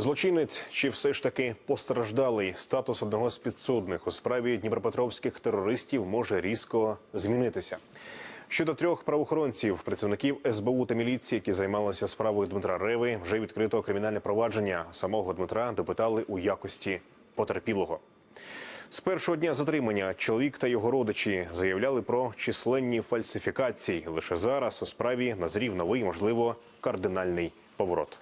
Злочинець чи все ж таки постраждалий статус одного з підсудних у справі дніпропетровських терористів може різко змінитися. Щодо трьох правоохоронців, працівників СБУ та міліції, які займалися справою Дмитра Реви, вже відкрито кримінальне провадження. Самого Дмитра допитали у якості потерпілого. З першого дня затримання чоловік та його родичі заявляли про численні фальсифікації. Лише зараз у справі назрів новий, можливо, кардинальний поворот.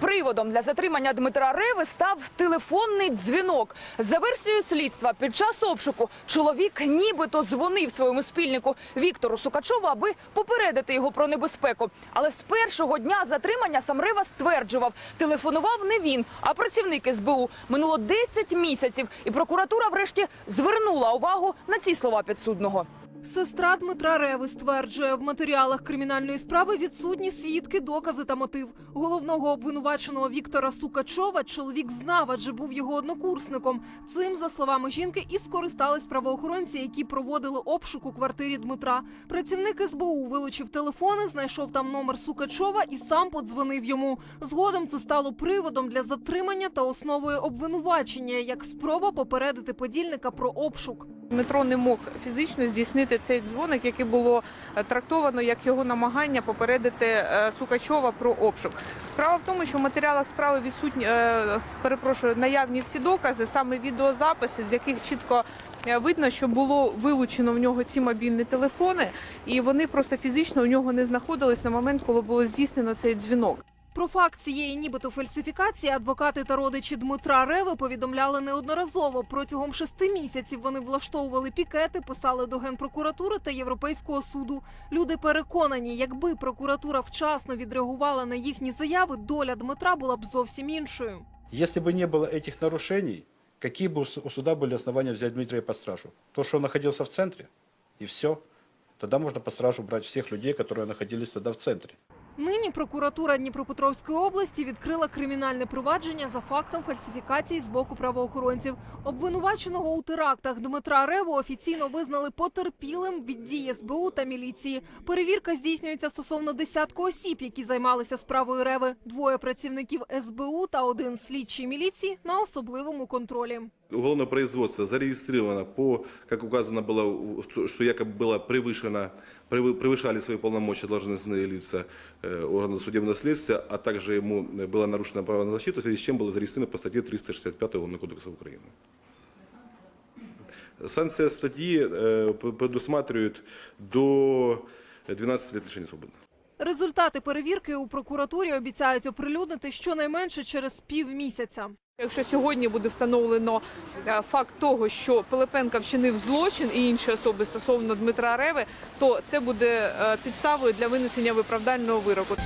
Приводом для затримання Дмитра Реви став телефонний дзвінок. За версією слідства, під час обшуку чоловік нібито дзвонив своєму спільнику Віктору Сукачову, аби попередити його про небезпеку. Але з першого дня затримання сам Рева стверджував, телефонував не він, а працівник СБУ. Минуло 10 місяців, і прокуратура врешті звернула увагу на ці слова підсудного. Сестра Дмитра Реви стверджує, в матеріалах кримінальної справи відсутні свідки, докази та мотив. Головного обвинуваченого Віктора Сукачова чоловік знав, адже був його однокурсником. Цим, за словами жінки, і скористались правоохоронці, які проводили обшук у квартирі Дмитра. Працівник СБУ вилучив телефони, знайшов там номер Сукачова і сам подзвонив йому. Згодом це стало приводом для затримання та основою обвинувачення, як спроба попередити подільника про обшук. Дмитро не мог фізично здійснити цей дзвоник, який було е, трактовано як його намагання попередити е, Сукачова про обшук. Справа в тому, що в матеріалах справи відсутні, е, перепрошую, наявні всі докази, саме відеозаписи, з яких чітко видно, що було вилучено в нього ці мобільні телефони, і вони просто фізично у нього не знаходились на момент, коли було здійснено цей дзвінок. Про факт цієї нібито фальсифікації адвокати та родичі Дмитра Реви повідомляли неодноразово. Протягом шести місяців вони влаштовували пікети, писали до генпрокуратури та Європейського суду. Люди переконані, якби прокуратура вчасно відреагувала на їхні заяви, доля Дмитра була б зовсім іншою. Если бы не было этих нарушений, какие бы у с- у суда были основания взять Дмитрия под стражу? То, что он находился в центре, и все. Тогда можно под стражу брать всех людей, которые находились тогда в центре. Нині прокуратура Дніпропетровської області відкрила кримінальне провадження за фактом фальсифікації з боку правоохоронців. Обвинуваченого у терактах Дмитра Реву офіційно визнали потерпілим від дії СБУ та міліції. Перевірка здійснюється стосовно десятку осіб, які займалися справою Реви. Двоє працівників СБУ та один слідчий міліції на особливому контролі. Уголовное производство зарегистрировано по, как указано было, что- что якобы было превышено, превы- превышали свои полномочия должностные лица э, органов судебного следствия, а также ему э, было нарушено право на защиту, в связи с чем было зарегистрировано по статье 365 Уголовного кодекса Украины. Санкция статьи э, п- предусматривает до 12 лет лишения свободы. Результати перевірки у прокуратурі обіцяють оприлюднити щонайменше через півмісяця. Якщо сьогодні буде встановлено е, факт того, що Пилипенка вчинив злочин і інші особи стосовно Дмитра Реви, то це буде е, підставою для винесення виправдального вироку.